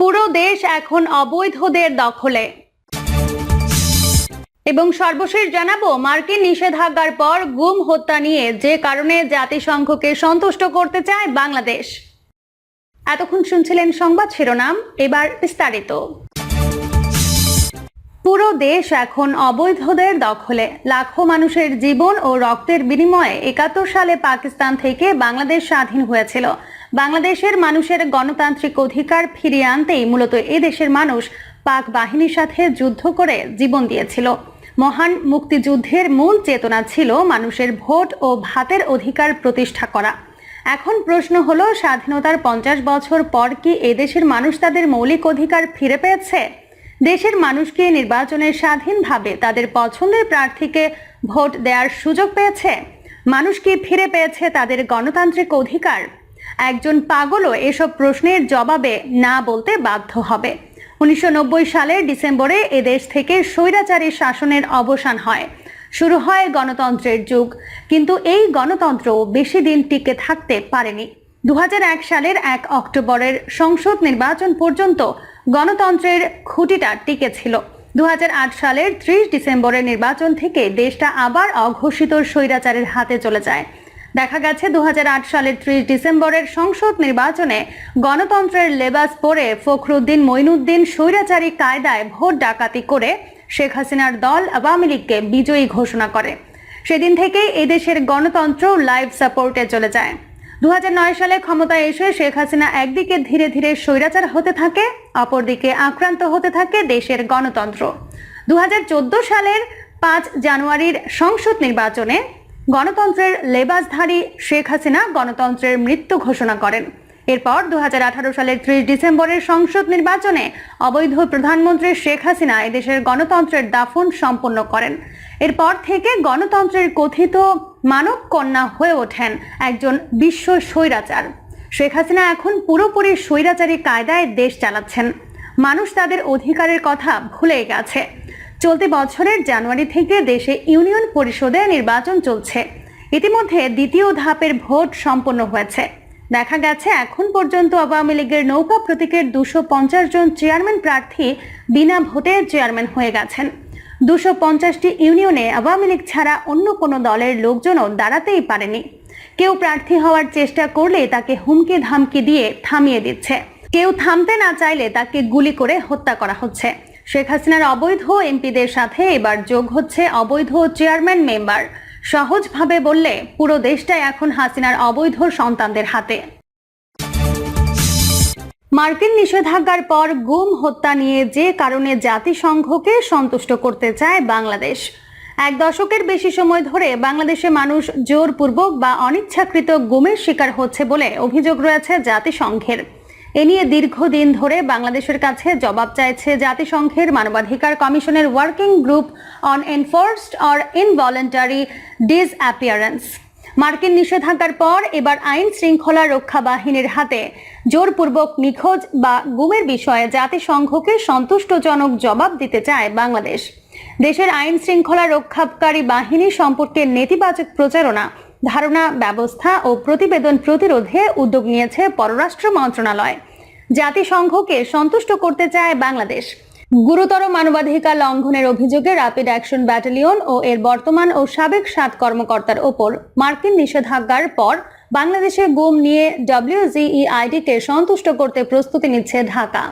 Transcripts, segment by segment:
পুরো দেশ এখন অবৈধদের দখলে। এবং সর্বশেষ জানাব, মার্কিন নিষেধাজ্ঞার পর গুম হত্যা নিয়ে যে কারণে জাতিসংঘকে সন্তুষ্ট করতে চায় বাংলাদেশ। এতক্ষণ শুনছিলেন সংবাদ শিরোনাম, এবার বিস্তারিত। পুরো দেশ এখন অবৈধদের দখলে। লাখো মানুষের জীবন ও রক্তের বিনিময়ে একাত্তর সালে পাকিস্তান থেকে বাংলাদেশ স্বাধীন হয়েছিল। বাংলাদেশের মানুষের গণতান্ত্রিক অধিকার ফিরিয়ে আনতেই মূলত এ দেশের মানুষ পাক বাহিনীর সাথে যুদ্ধ করে জীবন দিয়েছিল। মহান মুক্তিযুদ্ধের মূল চেতনা ছিল মানুষের ভোট ও ভাতের অধিকার প্রতিষ্ঠা করা। এখন প্রশ্ন হলো, স্বাধীনতার পঞ্চাশ বছর পর কি এদেশের মানুষ তাদের মৌলিক অধিকার ফিরে পেয়েছে? দেশের মানুষকে নির্বাচনের স্বাধীনভাবে তাদের পছন্দের প্রার্থীকে ভোট দেওয়ার সুযোগ পেয়েছে? মানুষ কি ফিরে পেয়েছে তাদের গণতান্ত্রিক অধিকার? একজন পাগলও এসব প্রশ্নের জবাবে না বলতে বাধ্য হবে। উনিশশো নব্বই সালের ডিসেম্বরে এদেশ থেকে স্বৈরাচারী শাসনের অবসান হয়। শুরু হয় গণতন্ত্রের যুগ, কিন্তু এই গণতন্ত্র বেশি দিন টিকে থাকতে পারেনি। দু হাজার এক সালের এক অক্টোবরের সংসদ নির্বাচন পর্যন্ত গণতন্ত্রের খুঁটিটা টিকে ছিল। দু হাজার আট সালের ত্রিশ ডিসেম্বরের নির্বাচন থেকে দেশটা আবার অঘোষিত স্বৈরাচারের হাতে চলে যায়। দেখা গেছে দু হাজার আট সালের ত্রিশ ডিসেম্বরের সংসদ নির্বাচনে গণতন্ত্রের লেবাস পরে ফখরুদ্দিন মইনুদ্দিন স্বৈরাচারী কায়দায় ভোট ডাকাতি করে শেখ হাসিনার দল আওয়ামী লীগকে বিজয়ী ঘোষণা করে। সেদিন থেকেই এদেশের গণতন্ত্র লাইভ সাপোর্টে চলে যায়। দু হাজার নয় সালে ক্ষমতায় এসে শেখ হাসিনা একদিকে ধীরে ধীরে স্বৈরাচার হতে থাকে, অপরদিকে আক্রান্ত হতে থাকে দেশের গণতন্ত্র। দু হাজার চোদ্দ সালের পাঁচ জানুয়ারির সংসদ নির্বাচনে গণতন্ত্রের লেবাসধারী শেখ হাসিনা গণতন্ত্রের মৃত্যু ঘোষণা করেন। এরপর দু হাজার আঠারো সালের ত্রিশ ডিসেম্বরের সংসদ নির্বাচনে অবৈধ প্রধানমন্ত্রী শেখ হাসিনা এদেশের গণতন্ত্রের দাফন সম্পন্ন করেন। এরপর থেকে গণতন্ত্রের কথিত মানব কন্যা হয়ে ওঠেন একজন বিশ্ব স্বৈরাচার। শেখ হাসিনা এখন পুরোপুরি স্বৈরাচারী কায়দায় দেশ চালাচ্ছেন। মানুষ তাদের অধিকারের কথা ভুলে গেছে। চলতি বছরের জানুয়ারি থেকে দেশে ইউনিয়ন পরিষদে নির্বাচন চলছে। ইতিমধ্যে দ্বিতীয় ধাপের ভোট সম্পন্ন হয়েছে। দেখা গেছে, এখন পর্যন্ত আওয়ামী লীগের নৌকা প্রতীকের দুশো পঞ্চাশ জন চেয়ারম্যান প্রার্থী বিনা ভোটে চেয়ারম্যান হয়ে গেছেন। দুশো পঞ্চাশটি ইউনিয়নে আওয়ামী লীগ ছাড়া অন্য কোনো দলের লোকজনও দাঁড়াতেই পারেনি। কেউ প্রার্থী হওয়ার চেষ্টা করলে তাকে হুমকি ধামকি দিয়ে থামিয়ে দিচ্ছে। কেউ থামতে না চাইলে তাকে গুলি করে হত্যা করা হচ্ছে। শেখ হাসিনার অবৈধ এমপিদের সাথে এবার যোগ হচ্ছে অবৈধ চেয়ারম্যান মেম্বার। সহজভাবে বললে পুরো দেশটাই এখন হাসিনার অবৈধ সন্তানদের হাতে। মার্কিন নিষেধাজ্ঞার পর গুম, হত্যা নিয়ে যে কারণে জাতিসংঘকে সন্তুষ্ট করতে চায় বাংলাদেশ। এক দশকের বেশি সময় ধরে বাংলাদেশে মানুষ জোরপূর্বক বা অনিচ্ছাকৃত গুমের শিকার হচ্ছে বলে অভিযোগ রয়েছে জাতিসংঘের। এ নিয়ে দীর্ঘদিন ধরে বাংলাদেশের কাছে জবাব চাইছে জাতিসংঘের মানবাধিকার কমিশনের working group on enforced or involuntary disappearance. মার্কিন নিষেধাজ্ঞার পর এবার আইন শৃঙ্খলা রক্ষা বাহিনীর হাতে জোরপূর্বক নিখোঁজ বা গুমের বিষয়ে জাতিসংঘকে সন্তুষ্টজনক জবাব দিতে চায় বাংলাদেশ। দেশের আইন শৃঙ্খলা রক্ষাকারী বাহিনী সম্পর্কে নেতিবাচক প্রচারণা ধারণা, ব্যবস্থা ও প্রতিবেদন প্রতিরোধে উদ্যোগ নিয়েছে পররাষ্ট্র মন্ত্রণালয়। জাতিসংঘকে সন্তুষ্ট করতে চায় বাংলাদেশ। গুরুতর মানবাধিকার লঙ্ঘনের অভিযোগে র্যাপিড অ্যাকশন ব্যাটালিয়ন ও এর বর্তমান ও সাবেক সাত কর্মকর্তার ওপর মার্কিন নিষেধাজ্ঞার পর বাংলাদেশে গুম নিয়ে ডব্লিউজিইআইডিকে সন্তুষ্ট করতে প্রস্তুতি নিচ্ছে ঢাকা।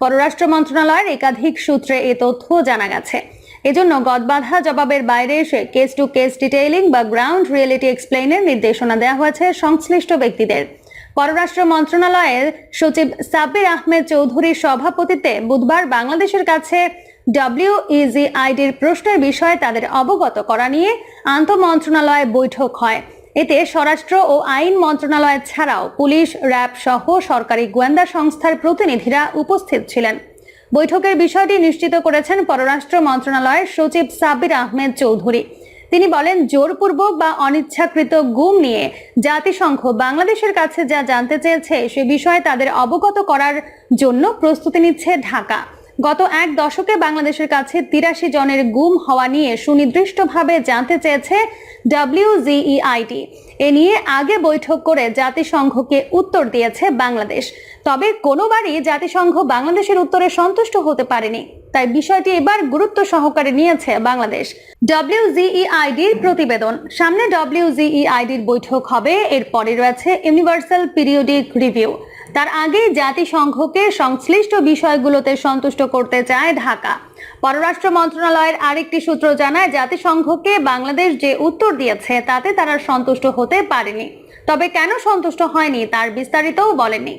পররাষ্ট্র মন্ত্রণালয়ের একাধিক সূত্রে এ তথ্য জানা গেছে। এজন্য গদবাধা জবাবের বাইরে এসে কেস টু কেস ডিটেইলিং বা গ্রাউন্ড রিয়েলিটি এক্সপ্লেইনের নির্দেশনা দেওয়া হয়েছে সংশ্লিষ্ট ব্যক্তিদের। পররাষ্ট্র মন্ত্রণালয়ের সচিব সাব্বির আহমেদ চৌধুরীর সভাপতিত্বে বুধবার বাংলাদেশের কাছে ডব্লিউইজিআইডির প্রশ্নের বিষয়ে তাদের অবগত করা নিয়ে আন্তঃমন্ত্রণালয় বৈঠক হয়। এতে স্বরাষ্ট্র ও আইন মন্ত্রণালয় ছাড়াও পুলিশ, র্যাব সহ সরকারি গোয়েন্দা সংস্থার প্রতিনিধিরা উপস্থিত ছিলেন। বৈঠকের বিষয়টি নিশ্চিত করেছেন পররাষ্ট্র মন্ত্রণালয়ের সচিব সাবির আহমেদ চৌধুরী। তিনি বলেন, জোরপূর্বক বা অনিচ্ছাকৃত গুম নিয়ে জাতিসংঘ বাংলাদেশের কাছে যা জানতে চেয়েছে সে বিষয়ে তাদের অবগত করার জন্য প্রস্তুতি নিচ্ছে ঢাকা। গত এক দশকে বাংলাদেশের কাছে তিরাশি জনের গুম হওয়া নিয়ে সুনির্দিষ্টভাবে জানতে চেয়েছে ডাব্লিউজিইআইটি এ নিয়ে আগে বৈঠক করে জাতিসংঘকে উত্তর দিয়েছে বাংলাদেশ। তবে কোনোবারই জাতিসংঘ বাংলাদেশের উত্তরে সন্তুষ্ট হতে পারেনি। তাই বিষয়টি এবার গুরুত্ব সহকারে নিয়েছে বাংলাদেশ। ডাব্লিউজিইআইডির প্রতিবেদন। সামনে ডাব্লিউজিইআইডির বৈঠক হবে। এরপরে রয়েছে ইউনিভার্সাল পিরিয়ডিক রিভিউ তার আগেই জাতিসংঘকে সংশ্লিষ্ট বিষয়গুলোতে সন্তুষ্ট করতে চায় ঢাকা। পররাষ্ট্র মন্ত্রণালয়ের আরেকটি সূত্র জানায়, জাতিসংঘকে বাংলাদেশ যে উত্তর দিয়েছে, তাতে তারা সন্তুষ্ট হতে পারেনি। তবে কেন সন্তুষ্ট হয়নি, তার বিস্তারিতও বলেনি।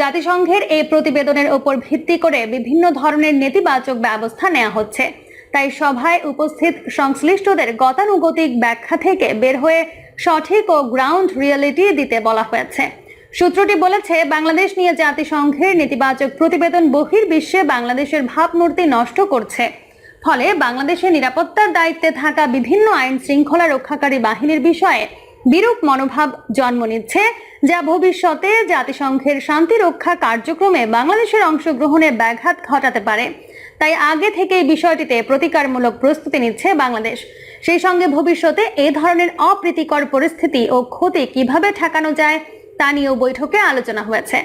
জাতিসংঘের এই প্রতিবেদনের ওপর ভিত্তি করে বিভিন্ন ধরনের নেতিবাচক ব্যবস্থা নেওয়া হচ্ছে। তাই সভায় উপস্থিত সংশ্লিষ্টদের গতানুগতিক ব্যাখ্যা থেকে বের হয়ে সঠিক ও গ্রাউন্ড রিয়েলিটি দিতে বলা হয়েছে। সূত্রটি বলেছে, বাংলাদেশ নিয়ে জাতিসংঘের নেতিবাচক প্রতিবেদন বহির্বিশ্বে বাংলাদেশের ভাবমূর্তি নষ্ট করছে। ফলে বাংলাদেশের নিরাপত্তার দায়িত্বে থাকা বিভিন্ন আইন শৃঙ্খলা রক্ষাকারী বাহিনীর বিষয়ে বিরূপ মনোভাব জন্ম নিচ্ছে, যা ভবিষ্যতে জাতিসংঘের শান্তি রক্ষা কার্যক্রমে বাংলাদেশের অংশগ্রহণে ব্যাঘাত ঘটাতে পারে। তাই আগে থেকে এই বিষয়টিতে প্রতিকারমূলক প্রস্তুতি নিচ্ছে বাংলাদেশ। সেই সঙ্গে ভবিষ্যতে এ ধরনের অপ্রীতিকর পরিস্থিতি ও ক্ষতি কীভাবে ঠেকানো যায় তা নিয়েও বৈঠকে আলোচনা হয়েছে।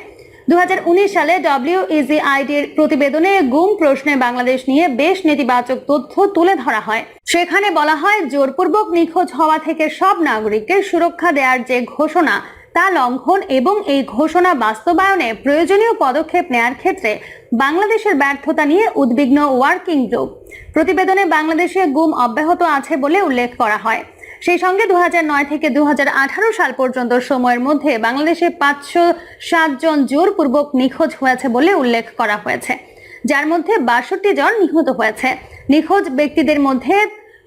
দুহাজার উনিশ সালে ডব্লিউইজিআইডির প্রতিবেদনে গুম প্রশ্নে বাংলাদেশ নিয়ে বেশ নেতিবাচক তথ্য তুলে ধরা হয়। সেখানে বলা হয়, জোরপূর্বক নিখোঁজ হওয়া থেকে সব নাগরিককে সুরক্ষা দেওয়ার যে ঘোষণা, তা লঙ্ঘন এবং এই ঘোষণা বাস্তবায়নে প্রয়োজনীয় পদক্ষেপ নেয়ার ক্ষেত্রে বাংলাদেশের ব্যর্থতা নিয়ে উদ্বিগ্ন ওয়ার্কিং গ্রুপ প্রতিবেদনে বাংলাদেশে গুম অব্যাহত আছে বলে উল্লেখ করা হয়। সেই সঙ্গে দুহাজার নয় থেকে দুহাজার আঠারো সাল পর্যন্ত সময়ের মধ্যে বাংলাদেশে পাঁচশো জন জোরপূর্বক নিখোঁজ হয়েছে বলে উল্লেখ করা হয়েছে। যার মধ্যে বাষট্টি জন নিহত হয়েছে। নিখোঁজ ব্যক্তিদের মধ্যে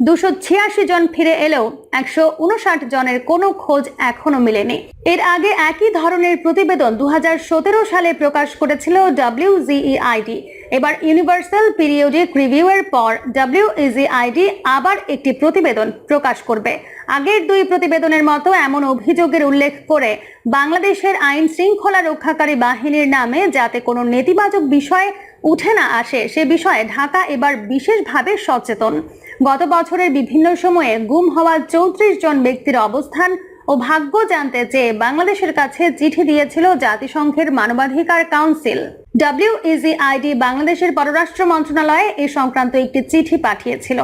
দুশো ছিয়াশি জন ফিরে এলেও একশো উনষাট জনের কোনো খোঁজ এখনও মেলেনি। এর আগে একই ধরনের প্রতিবেদন দু হাজার সতেরো সালে প্রকাশ করেছিল ডাব্লিউজিইআইডি এবার ইউনিভার্সাল পিরিয়ডিক রিভিউয়ের পর ডাব্লিউইজিআইডি আবার একটি প্রতিবেদন প্রকাশ করবে। আগের দুই প্রতিবেদনের মতো এমন অভিযোগের উল্লেখ করে বাংলাদেশের আইন শৃঙ্খলা রক্ষাকারী বাহিনীর নামে যাতে কোনো নেতিবাচক বিষয় উঠে না আসে, সে বিষয়ে ঢাকা এবার বিশেষভাবে সচেতন। গত বছরের বিভিন্ন সময়ে গুম হওয়া চৌত্রিশ জন ব্যক্তির অবস্থান ও ভাগ্য জানতে চেয়ে বাংলাদেশের কাছে চিঠি দিয়েছিল জাতিসংঘের মানবাধিকার কাউন্সিল। ডাব্লিউইজিআইডি বাংলাদেশের পররাষ্ট্র মন্ত্রণালয়ে এ সংক্রান্ত একটি চিঠি পাঠিয়েছিল।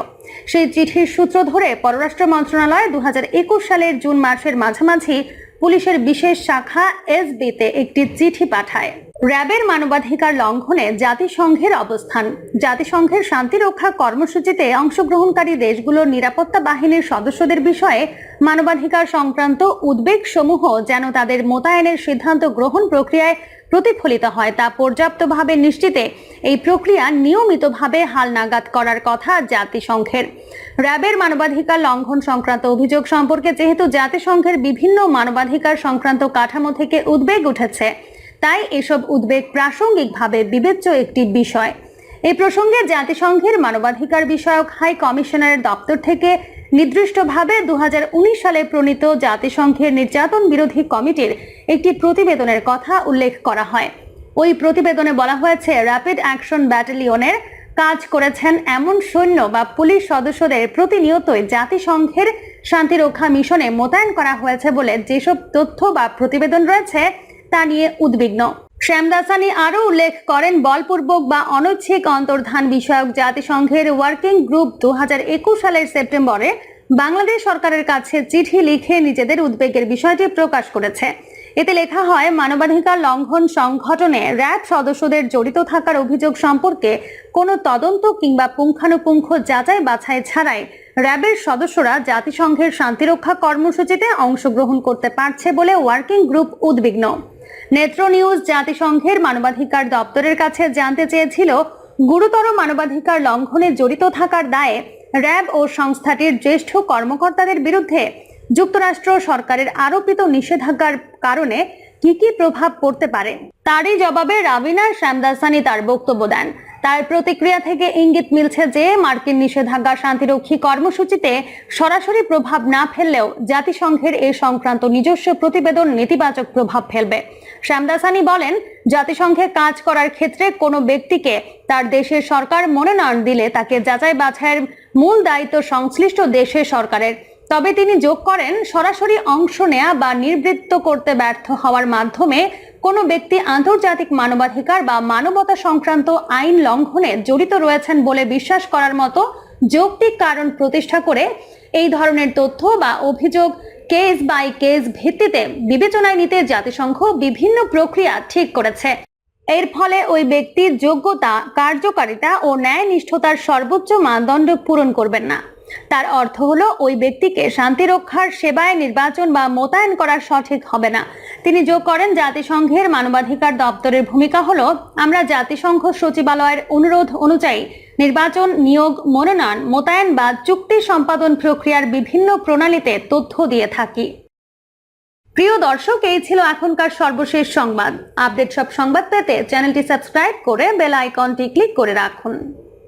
সেই চিঠির সূত্র ধরে পররাষ্ট্র মন্ত্রণালয় দু হাজার একুশ সালের জুন মাসের মাঝামাঝি পুলিশের বিশেষ শাখা এসবিতে একটি চিঠি পাঠায়। র্যাবের মানবাধিকার লঙ্ঘনে জাতিসংঘের অবস্থান। জাতিসংঘের শান্তিরক্ষা কর্মসূচিতে অংশগ্রহণকারী দেশগুলোর নিরাপত্তা বাহিনীর সদস্যদের বিষয়ে মানবাধিকার সংক্রান্ত উদ্বেগ সমূহ যেন তাদের মোতায়েনের সিদ্ধান্ত গ্রহণ প্রক্রিয়ায় প্রতিফলিত হয় তা পর্যাপ্তভাবে নিশ্চিতে এই প্রক্রিয়া নিয়মিতভাবে হালনাগাদ করার কথা জাতিসংঘের। র্যাবের মানবাধিকার লঙ্ঘন সংক্রান্ত অভিযোগ সম্পর্কে যেহেতু জাতিসংঘের বিভিন্ন মানবাধিকার সংক্রান্ত কাঠামো থেকে উদ্বেগ উঠেছে তাই এসব উদ্বেগ প্রাসঙ্গিকভাবে বিবেচ্য একটি বিষয়। এই প্রসঙ্গে জাতিসংঘের মানবাধিকার বিষয়ক হাই কমিশনারের দপ্তর থেকে নির্দিষ্টভাবে দু হাজার উনিশ সালে প্রণীত জাতিসংঘের নির্যাতন বিরোধী কমিটির একটি প্রতিবেদনের কথা উল্লেখ করা হয়। ওই প্রতিবেদনে বলা হয়েছে র্যাপিড অ্যাকশন ব্যাটালিয়নের কাজ করেছেন এমন সৈন্য বা পুলিশ সদস্যদের প্রতিনিয়তই জাতিসংঘের শান্তিরক্ষা মিশনে মোতায়েন করা হয়েছে বলে যেসব তথ্য বা প্রতিবেদন রয়েছে তা নিয়ে উদ্বিগ্ন। শ্যামদাসানি আরও উল্লেখ করেন, বলপূর্বক বা অনৈচ্ছিক অন্তর্ধান বিষয়ক জাতিসংঘের ওয়ার্কিং গ্রুপ দু হাজার একুশ সালের সেপ্টেম্বরে বাংলাদেশ সরকারের কাছে চিঠি লিখে নিজেদের উদ্বেগের বিষয়টি প্রকাশ করেছে। এতে লেখা হয়, মানবাধিকার লঙ্ঘন সংগঠনে র্যাব সদস্যদের জড়িত থাকার অভিযোগ সম্পর্কে কোনো তদন্ত কিংবা পুঙ্খানুপুঙ্খ যাচাই বাছাই ছাড়াই র্যাবের সদস্যরা জাতিসংঘের শান্তিরক্ষা কর্মসূচিতে অংশগ্রহণ করতে পারছে বলে ওয়ার্কিং গ্রুপ উদ্বিগ্ন। নেত্র নিউজ জাতিসংঘের মানবাধিকার দপ্তরের কাছে জানতে চেয়েছিল, গুরুতর মানবাধিকার লঙ্ঘনে জড়িত থাকার দায়ে র্যাব ও সংস্থাটির জ্যেষ্ঠ কর্মকর্তাদের বিরুদ্ধে যুক্তরাষ্ট্র সরকারের আরোপিত নিষেধাজ্ঞার কারণে কি কি প্রভাব পড়তে পারে? তারই জবাবে রাবিনা শ্যামদাসানি তার বক্তব্য দেন। তার প্রতিক্রিয়া থেকে ইঙ্গিত মিলছে যে, মার্কিন নিষেধাজ্ঞা শান্তিরক্ষী কর্মসূচিতে সরাসরি প্রভাব না ফেললেও জাতিসংঘের এ সংক্রান্ত নিজস্ব প্রতিবেদন নেতিবাচক প্রভাব ফেলবে। শ্যামদাসানি বলেন, জাতিসংঘে কাজ করার ক্ষেত্রে কোনো ব্যক্তিকে তার দেশের সরকার মনোনয়ন দিলে তাকে যাচাই বাছাইয়ের মূল দায়িত্ব সংশ্লিষ্ট দেশের সরকারের। তবে তিনি যোগ করেন, সরাসরি অংশ নেয়া বা নিবৃত্ত করতে ব্যর্থ হওয়ার মাধ্যমে কোনো ব্যক্তি আন্তর্জাতিক মানবাধিকার বা মানবতা সংক্রান্ত আইন লঙ্ঘনে জড়িত রয়েছেন বলে বিশ্বাস করার মতো যৌক্তিক কারণ প্রতিষ্ঠা করে এই ধরনের তথ্য বা অভিযোগ কেস বাই কেস ভিত্তিতে বিবেচনায় নিতে জাতিসংঘ বিভিন্ন প্রক্রিয়া ঠিক করেছে। এর ফলে ওই ব্যক্তির যোগ্যতা, কার্যকারিতা ও ন্যায়নিষ্ঠতার সর্বোচ্চ মানদণ্ড পূরণ করবেন না। তার অর্থ হলো, ওই ব্যক্তিকে শান্তি রক্ষার সেবায় নির্বাচন বা মোতায়েন করা সঠিক হবে না। তিনি যোগ করেন, জাতিসংঘের মানবাধিকার দপ্তরের ভূমিকা হলো, আমরা জাতিসংঘ সচিবালয়ের অনুরোধ অনুযায়ী নির্বাচন নিয়োগ, মনোনয়ন, মোতায়েন বা চুক্তি সম্পাদন প্রক্রিয়ার বিভিন্ন প্রণালীতে তথ্য দিয়ে থাকি। প্রিয় দর্শক, এই ছিল এখনকার সর্বশেষ সংবাদ। আপডেট সব সংবাদ পেতে চ্যানেলটি সাবস্ক্রাইব করে বেল আইকনটি ক্লিক করে রাখুন।